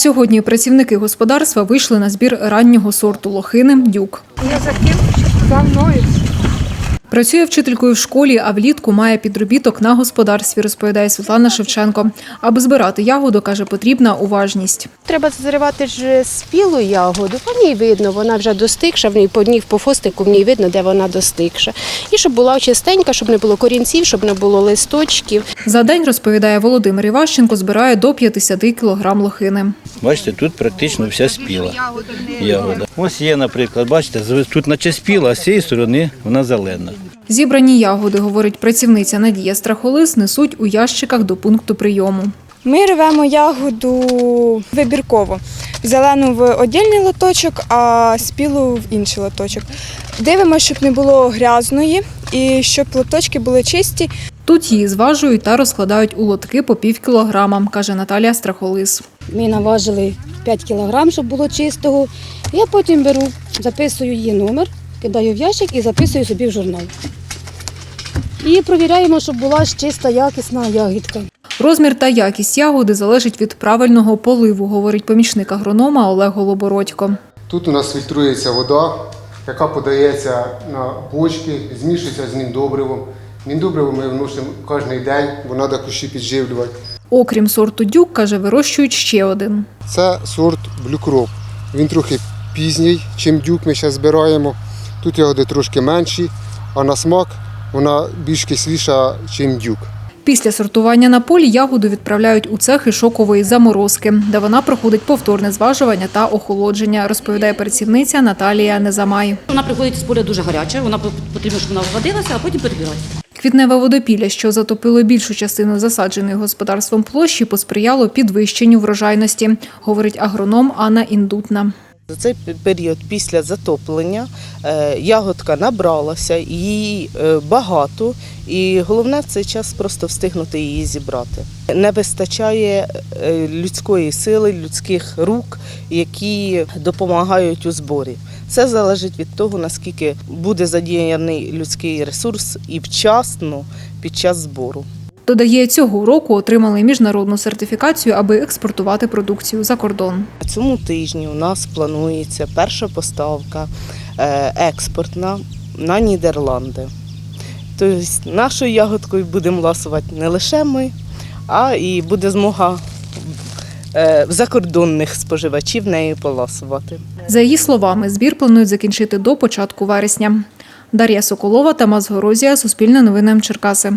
Сьогодні працівники господарства вийшли на збір раннього сорту лохини дюк. Я за мною. Працює вчителькою в школі, а влітку має підробіток на господарстві, розповідає Світлана Шевченко. Аби збирати ягоду, каже, потрібна уважність. Треба зривати ж спілу ягоду, по ній видно, вона вже достигша, в ній по ній по фостику в ній видно, де вона достигша. І щоб була чистенька, щоб не було корінців, щоб не було листочків. За день, розповідає Володимир Іващенко, збирає до 50 кілограм лохини. Бачите, тут практично вся спіла ягода. Ось є, наприклад, бачите, тут наче спіла, а з цієї сторони вона зелена. Зібрані ягоди, говорить працівниця Надія Страхолис, несуть у ящиках до пункту прийому. Ми рвемо ягоду вибірково. Зелену в одільний лоточок, а спілу в інший лоточок. Дивимося, щоб не було грязної і щоб лоточки були чисті. Тут її зважують та розкладають у лотки по пів кілограма, каже Наталія Страхолис. Ми наважили 5 кілограм, щоб було чистого. Я потім беру, записую її номер, кидаю в ящик і записую собі в журнал. І провіряємо, щоб була ж чиста, якісна ягідка. Розмір та якість ягоди залежить від правильного поливу, говорить помічник агронома Олег Голобородько. Тут у нас фільтрується вода, яка подається на бочки, змішується з міндобривом. Міндобриво ми вносимо кожен день, бо треба кущі підживлювати. Окрім сорту дюк, каже, вирощують ще один. Це сорт блюкроп. Він трохи пізній, чим дюк ми зараз збираємо. Тут ягоди трошки менші, а на смак вона більш кисліша, ніж дюк. Після сортування на полі ягоду відправляють у цехи шокової заморозки, де вона проходить повторне зважування та охолодження, розповідає працівниця Наталія Незамай. Вона приходить з поля дуже гаряча, вона потрібно, щоб вона охладилася, а потім перебирається. Квітневе водопілля, що затопило більшу частину засадженої господарством площі, посприяло підвищенню врожайності, говорить агроном Анна Індутна. За цей період після затоплення е, ягодка набралася, її е, багато, і головне в цей час просто встигнути її зібрати. Не вистачає е, людської сили, людських рук, які допомагають у зборі. Це залежить від того, наскільки буде задіяний людський ресурс і вчасно під час збору. Додає, цього року отримали міжнародну сертифікацію, аби експортувати продукцію за кордон. Цьому тижні у нас планується перша поставка е, експортна на Нідерланди. Тобто нашою ягодкою будемо ласувати не лише ми, а і буде змога е, закордонних споживачів нею поласувати. За її словами, збір планують закінчити до початку вересня. Дар'я Соколова, Тамас Горозія, Суспільне новини Черкаси.